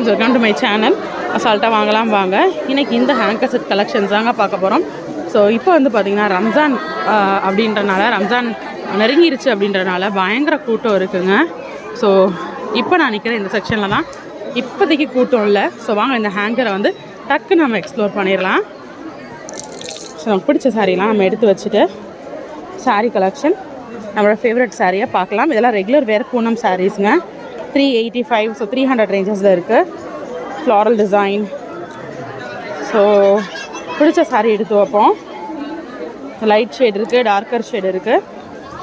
Friends welcome to my channel அசால்ட்டாக வாங்கலாம் வாங்க. இன்றைக்கி இந்த ஹேங்கர் செட் கலெக்ஷன்ஸ் தாங்க பார்க்க போகிறோம் ஸோ இப்போ வந்து பார்த்திங்கன்னா ரம்ஜான் அப்படின்றனால ரம்ஜான் நெருங்கிருச்சு அப்படின்றனால பயங்கர கூட்டம் இருக்குங்க. ஸோ இப்போ நான் நிற்கிறேன் இந்த செக்ஷனில் தான். இப்போதைக்கு கூட்டம் இல்லை. ஸோ வாங்க இந்த ஹேங்கரை வந்து டக்கு நம்ம எக்ஸ்ப்ளோர் பண்ணிடலாம். ஸோ நமக்கு பிடிச்ச சாரீலாம் நம்ம எடுத்து வச்சுட்டு சாரீ கலெக்ஷன் நம்மளோட ஃபேவரட் சாரியை பார்க்கலாம். இதெல்லாம் regular wear Poonam சாரீஸுங்க three eighty five so three hundred ரேஞ்சஸில் இருக்குது ஃப்ளாரல் டிசைன் ஸோ பிடிச்ச சாரீ எடுத்து வைப்போம். லைட் ஷேட் இருக்குது டார்க்கர் ஷேட் இருக்குது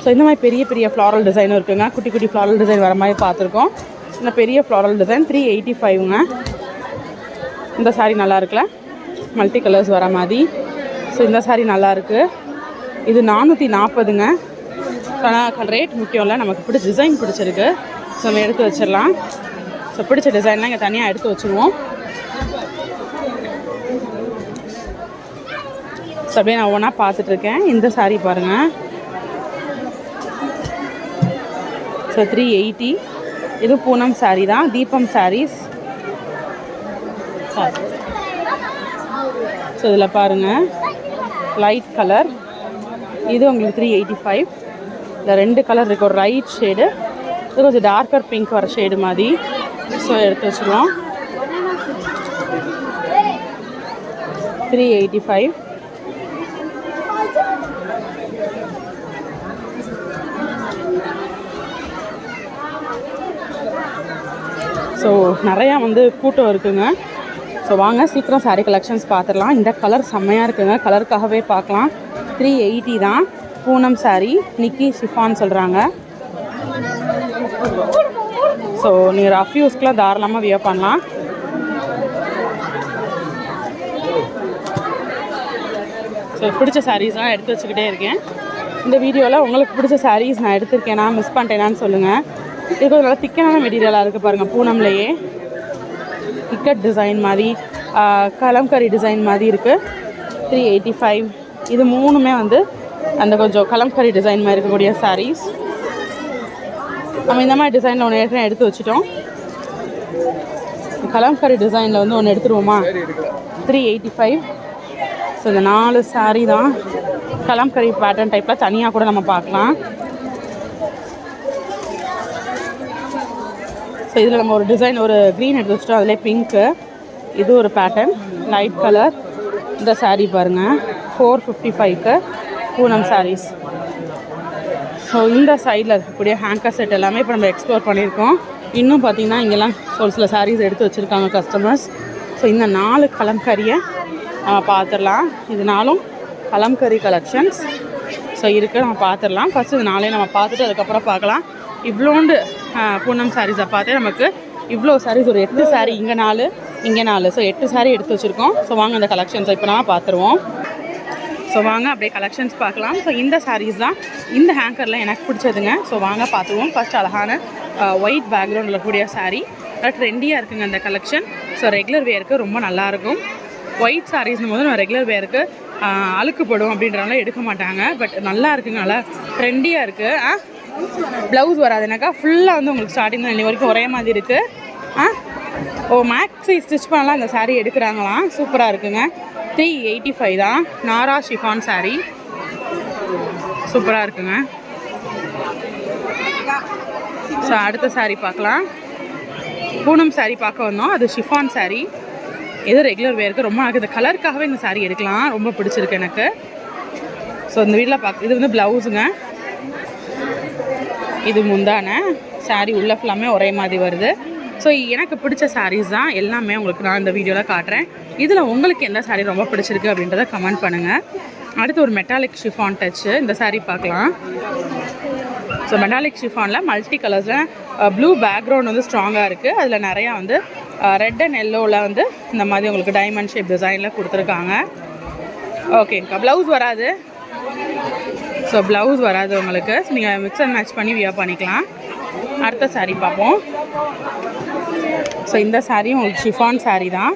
ஸோ இந்த மாதிரி பெரிய பெரிய ஃப்ளாரல் டிசைனும் இருக்குங்க. குட்டி குட்டி ஃப்ளாரல் டிசைன் வர மாதிரி பார்த்துருக்கோம். இந்த பெரிய ஃப்ளாரல் டிசைன் த்ரீ எயிட்டி ஃபைவ்ங்க இந்த சாரீ நல்லா இருக்குல்ல? மல்டி கலர்ஸ் வர மாதிரி. ஸோ இந்த சாரீ நல்லாயிருக்கு இது நானூற்றி நாற்பதுங்க ஆனால் ரேட் முக்கியம் இல்லை நமக்கு பிடிச்ச டிசைன் பிடிச்சிருக்கு. ஸோ நம்ம எடுத்து வச்சிடலாம். ஸோ பிடிச்ச டிசைன்லாம் இங்கே தனியாக எடுத்து வச்சுருவோம். ஸோ அப்படியே நான் ஒவ்வொன்றா பார்த்துட்ருக்கேன் இந்த சாரீ பாருங்கள் ஸோ த்ரீ எயிட்டி இது பூனம் சாரீ தான். தீபம் சாரீஸ் ஸோ இதில் பாருங்கள் லைட் கலர் இது உங்களுக்கு த்ரீ எயிட்டி ஃபைவ் இந்த ரெண்டு கலர் இருக்கு. ஒரு ரைட் ஷேடு இது கொஞ்சம் டார்க்கர் பிங்க் வர ஷேடு மாதிரி. ஸோ எடுத்து வச்சுருவோம் த்ரீ எயிட்டி ஃபைவ் ஸோ நிறையா வந்து கூட்டம் இருக்குங்க. ஸோ வாங்க சீக்கிரம் saree கலெக்ஷன்ஸ் பார்த்துடலாம் இந்த கலர் செம்மையாக இருக்குங்க. கலருக்காகவே பார்க்கலாம் த்ரீ எயிட்டி தான். பூனம் saree நிக்கி ஷிஃபான் சொல்கிறாங்க ஸோ நீங்கள் ரஃப் யூஸ்க்குலாம் தாராளமாக வியர் பண்ணலாம். ஸோ பிடிச்ச சாரீஸ்லாம் எடுத்து வச்சுக்கிட்டே இருக்கேன். இந்த வீடியோவில் உங்களுக்கு பிடிச்ச சாரீஸ் நான் எடுத்திருக்கேனா. மிஸ் பண்ணிட்டேனான்னு சொல்லுங்கள் இது கொஞ்சம் நல்லா திக்கனான மெட்டீரியலாக இருக்குது பாருங்கள் பூனம்லையே. டிக்கெட் டிசைன் மாதிரி கலம்கரி டிசைன் மாதிரி இருக்குது த்ரீ எயிட்டி ஃபைவ் இது மூணுமே வந்து அந்த கொஞ்சம் கலம்கரி டிசைன் மாதிரி இருக்கக்கூடிய சாரீஸ் நம்ம இந்த மாதிரி டிசைனில் ஒன்று ஏற்கனவே எடுத்து வச்சுட்டோம். கலம்கரி டிசைனில் வந்து ஒன்று எடுத்துருவோமா? த்ரீ எயிட்டி ஃபைவ் ஸோ இந்த நாலு saree தான். கலம்கரி பேட்டர்ன் டைப்பில் தனியாக கூட நம்ம பார்க்கலாம். ஸோ இதில் நம்ம ஒரு டிசைன் ஒரு க்ரீன் எடுத்து வச்சிட்டோம். அதிலே பிங்க்கு இது ஒரு பேட்டர்ன் லைட் கலர் இந்த saree பாருங்கள் ஃபோர் ஃபிஃப்டி ஃபைவ்க்கு பூனம் sarees. ஸோ இந்த சைடில் இருக்கக்கூடிய ஹேங்கர் செட் எல்லாமே இப்போ நம்ம எக்ஸ்ப்ளோர் பண்ணியிருக்கோம். இன்னும் பார்த்தீங்கன்னா இங்கெல்லாம் ஒரு சில சாரீஸ் எடுத்து வச்சுருக்காங்க கஸ்டமர்ஸ் ஸோ இந்த நாலு கலம்கரியை நம்ம பார்த்துடலாம் இதனாலும் நாலும் கலம்கரி கலெக்ஷன்ஸ் ஸோ இருக்குது நம்ம பார்த்துடலாம் ஃபஸ்ட்டு இது நாளே நம்ம பார்த்துட்டு அதுக்கப்புறம் பார்க்கலாம். இவ்வளோண்டு பூனம் சாரீஸை பார்த்தே நமக்கு இவ்வளோ சாரீஸ் ஒரு எட்டு சாரீ இங்கே நாலு இங்கே நாலு. ஸோ எட்டு சாரீ எடுத்து வச்சுருக்கோம். ஸோ வாங்க அந்த கலெக்ஷன்ஸை இப்போ நம்ம பார்த்துருவோம். ஸோ வாங்க அப்படியே கலெக்ஷன்ஸ் பார்க்கலாம். ஸோ இந்த சாரீஸ் தான். இந்த ஹேங்கரில் எனக்கு பிடிச்சதுங்க. ஸோ வாங்க பார்த்துருவோம் ஃபர்ஸ்ட் அழகான ஒயிட் பேக்ரவுண்டில் இருக்கக்கூடிய saree. ட்ரெண்டியாக இருக்குங்க அந்த கலெக்ஷன் ஸோ ரெகுலர் வேருக்கு ரொம்ப நல்லாயிருக்கும் ஒயிட் சாரீஸ்னும் போது நான் ரெகுலர் வேருக்கு அழுக்குப்படும் அப்படின்றனால எடுக்க மாட்டாங்க. பட் நல்லா இருக்குங்க நல்லா ட்ரெண்டியாக இருக்குது ஆ ப்ளவுஸ் வராதுனாக்கா ஃபுல்லாக வந்து உங்களுக்கு ஸ்டார்டிங் இன்னி வரைக்கும் ஒரே மாதிரி இருக்குது ஆ ஓ மேக்ஸி ஸ்டிச் பண்ணலாம். இந்த சாரீ எடுக்கிறாங்களாம். சூப்பராக இருக்குங்க. த்ரீ எயிட்டி ஃபைவ் தான். நாரா ஷிஃபான் saree. சூப்பராக இருக்குங்க. ஸோ அடுத்த saree பார்க்கலாம். பூனம் saree பார்க்க வந்தோம். அது ஷிஃபான் saree. எது ரெகுலர் வேருக்கு ரொம்ப எனக்கு இந்த கலருக்காகவே இந்த saree எடுக்கலாம். ரொம்ப பிடிச்சிருக்கு எனக்கு. ஸோ இந்த வீட்டில் பார்க்க இது வந்து ப்ளவுஸுங்க இது முந்தான. Saree உள்ள ஃபுல்லாமே ஒரே மாதிரி வருது. ஸோ எனக்கு பிடிச்ச சாரீஸ் தான் எல்லாமே உங்களுக்கு நான் இந்த வீடியோவில் காட்டுறேன். இதில் உங்களுக்கு எந்த சாரீ ரொம்ப பிடிச்சிருக்கு அப்படின்றத கமெண்ட் பண்ணுங்கள் அடுத்து ஒரு மெட்டாலிக் ஷிஃபான் டச்சு இந்த சாரீ பார்க்கலாம். ஸோ மெட்டாலிக் ஷிஃபானில் மல்டி கலர்ஸில் ப்ளூ பேக்ரவுண்ட் வந்து ஸ்ட்ராங்காக இருக்குது அதில் நிறையா வந்து ரெட் அண்ட் எல்லோவில் வந்து இந்த மாதிரி உங்களுக்கு டைமண்ட் ஷேப் டிசைனில் கொடுத்துருக்காங்க. ஓகேங்கக்கா ப்ளவுஸ் வராது. ஸோ ப்ளவுஸ் வராது உங்களுக்கு. நீங்கள் மிக்ஸ் அண்ட் மேட்ச் பண்ணி வியா பண்ணிக்கலாம். அடுத்த saree பார்ப்போம். ஸோ இந்த saree உங்களுக்கு ஷிஃபான் saree தான்.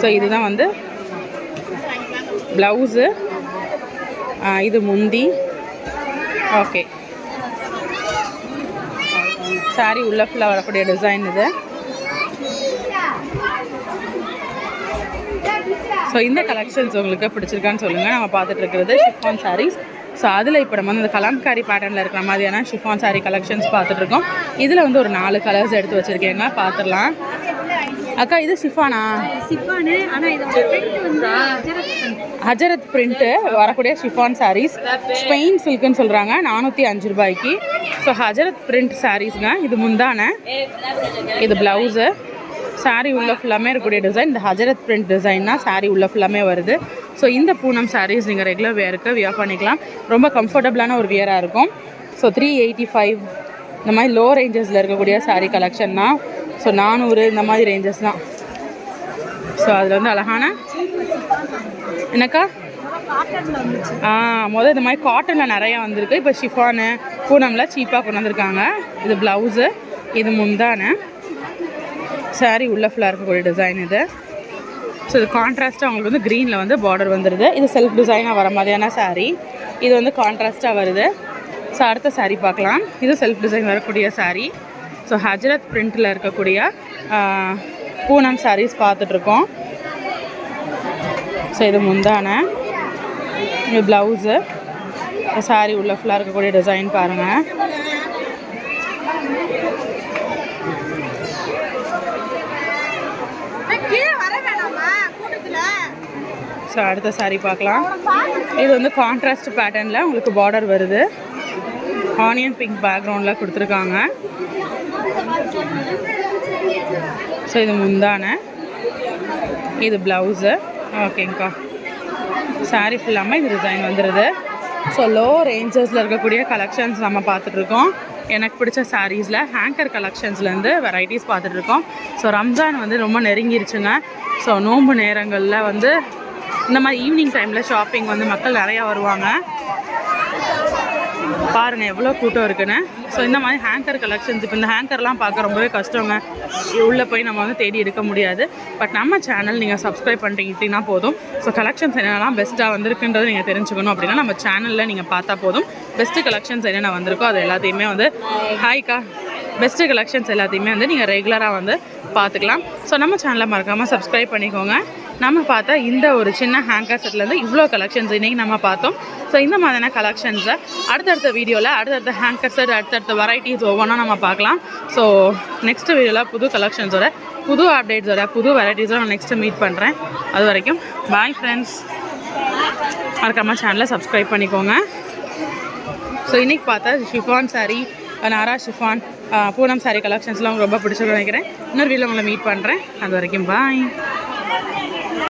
ஸோ இதுதான் வந்து ப்ளவுஸு இது முந்தி. ஓகே சாரி உள்ள ஃபுல்லாக வரக்கூடிய டிசைன் இது. ஸோ இந்த கலெக்ஷன்ஸ் உங்களுக்கு பிடிச்சிருக்கான்னு சொல்லுங்கள் நம்ம பார்த்துட்டு இருக்கிறது ஷிஃபான் sarees. ஸோ அதில் இப்போ நம்ம வந்து இந்த கலாம்காரி பேட்டர்னில் இருக்கிற மாதிரியான ஷிஃபான் saree கலெக்ஷன்ஸ் பார்த்துட்டு இருக்கோம். இதில் வந்து ஒரு நாலு கலர்ஸ் எடுத்து வச்சுருக்கேங்க. பார்த்துடலாம். அக்கா இது ஷிஃபானா சிஃபானு ஆனா இதோட print வந்து அஜரத் print. ஹஜரத் பிரிண்ட்டு வரக்கூடிய ஷிஃபான் sarees. ஸ்பெயின் சில்க்குன்னு சொல்கிறாங்க நானூற்றி அஞ்சு ரூபாய்க்கு. ஸோ ஹஜரத் பிரிண்ட் சாரீஸ்ங்க இது முந்தான. இது ப்ளவுஸு saree உள்ள ஃபுல்லாமே இருக்கக்கூடிய டிசைன் இந்த ஹஜரத் பிரிண்ட் டிசைன்னா சாரீ உள்ள ஃபுல்லாமே வருது. ஸோ இந்த பூனம் சாரீஸ் நீங்கள் ரெகுலர் வேருக்கு வியர் பண்ணிக்கலாம். ரொம்ப கம்ஃபர்டபுளான ஒரு வியராக இருக்கும். ஸோ த்ரீ எயிட்டி ஃபைவ் இந்த மாதிரி லோ ரேஞ்சஸில் இருக்கக்கூடிய சாரீ கலெக்ஷன் தான். ஸோ நானூறு இந்த மாதிரி ரேஞ்சஸ் தான். ஸோ அதில் வந்து அழகான என்னக்கா? ஆ முதல் இந்த மாதிரி காட்டனில் நிறையா வந்திருக்கு. இப்போ ஷிஃபானு பூனமில் சீப்பாக கொண்டு வந்திருக்காங்க. இது ப்ளவுஸு இது முந்தான. சாரீ உள்ள ஃபுல்லாக இருக்கக்கூடிய டிசைன் இது. ஸோ இது கான்ட்ராஸ்ட்டாக உங்களுக்கு வந்து க்ரீனில் வந்து பார்டர் வந்துடுது இது செல்ஃப் டிசைனாக வர மாதிரியான சாரீ இது வந்து கான்ட்ராஸ்ட்டாக வருது. ஸோ அடுத்த சாரீ பார்க்கலாம். இது செல்ஃப் டிசைன் வரக்கூடிய சாரீ ஸோ ஹஜரத் பிரிண்ட்டில் இருக்கக்கூடிய பூனம் சாரீஸ் பார்த்துட்ருக்கோம். ஸோ இது முந்தான. இது ப்ளவுஸு சாரீ உள்ள ஃபுல்லாக இருக்கக்கூடிய டிசைன் பாருங்கள் ஸோ அடுத்த saree பார்க்கலாம். இது வந்து கான்ட்ராஸ்ட் பேட்டர்னில் உங்களுக்கு பார்டர் வருது. ஆனியன் பிங்க் பேக்ரவுண்டில் கொடுத்துருக்காங்க. ஸோ இது முந்தான. இது ப்ளவுஸு ஓகேங்க்கா saree ஃபுல்லாமல் இது டிசைன் வந்துடுது ஸோ லோ ரேஞ்சஸில் இருக்கக்கூடிய கலெக்ஷன்ஸ் நம்ம பார்த்துட்ருக்கோம். எனக்கு பிடிச்ச சாரீஸில் ஹேங்கர் கலெக்ஷன்ஸ்லேருந்து வெரைட்டிஸ் பார்த்துட்ருக்கோம். ஸோ ரம்ஜான் வந்து ரொம்ப நெருங்கிருச்சுங்க. ஸோ நோன்பு நேரங்களில் வந்து இந்த மாதிரி ஈவினிங் டைமில் ஷாப்பிங் வந்து மக்கள் நிறையா வருவாங்க. பாருங்கள் எவ்வளோ கூட்டம் இருக்குன்னு. ஸோ இந்த மாதிரி ஹேங்கர் கலெக்ஷன்ஸ் இப்போ இந்த ஹேங்கர்லாம் பார்க்க ரொம்பவே கஷ்டங்க. உள்ளே போய் நம்ம வந்து தேடி எடுக்க முடியாது. பட் நம்ம சேனல் நீங்கள் சப்ஸ்கிரைப் பண்ணிட்டீங்கன்னா போதும். ஸோ கலெக்ஷன்ஸ் என்னென்னலாம் பெஸ்ட்டாக வந்திருக்குன்றது நீங்கள் தெரிஞ்சுக்கணும் அப்படின்னா நம்ம சேனலில் நீங்கள் பார்த்தா போதும். பெஸ்ட்டு கலெக்ஷன்ஸ் என்னென்ன வந்திருக்கோ அது எல்லாத்தையுமே வந்து ஹாய்க்கா பெஸ்ட்டு கலெக்ஷன்ஸ் எல்லாத்தையுமே வந்து நீங்கள் ரெகுலராக வந்து பார்த்துக்கலாம். ஸோ நம்ம சேனலை மறக்காமல் சப்ஸ்கிரைப் பண்ணிக்கோங்க. நம்ம பார்த்தா இந்த ஒரு சின்ன ஹேங்கர் செட்லேருந்து இவ்வளோ கலெக்ஷன்ஸ் இன்றைக்கி நம்ம பார்த்தோம். ஸோ இந்த மாதிரியான கலெக்ஷன்ஸை அடுத்தடுத்த வீடியோவில் அடுத்தடுத்த ஹேங்கர் செட் அடுத்தடுத்த வெரைட்டிஸ் ஒவ்வொன்றும் நம்ம பார்க்கலாம். ஸோ நெக்ஸ்ட் வீடியோவில் புது கலெக்ஷன்ஸோட புது அப்டேட்ஸோட புது வெரைட்டிஸோட நான் நெக்ஸ்ட்டு மீட் பண்ணுறேன் அது வரைக்கும் பாய் ஃப்ரெண்ட்ஸ் மறக்காமல் சேனலை சப்ஸ்கிரைப் பண்ணிக்கோங்க. ஸோ இன்றைக்கி பார்த்தா ஷிஃபான் saree நாரா ஷிஃபான். பூனம் சாரி கலெக்ஷன்ஸ்லாம் ரொம்ப பிடிச்சிருக்குன்னு நினைக்கிறேன். இன்னொரு வீடியோவில் உங்களை மீட் பண்ணுறேன் அது வரைக்கும் பாய்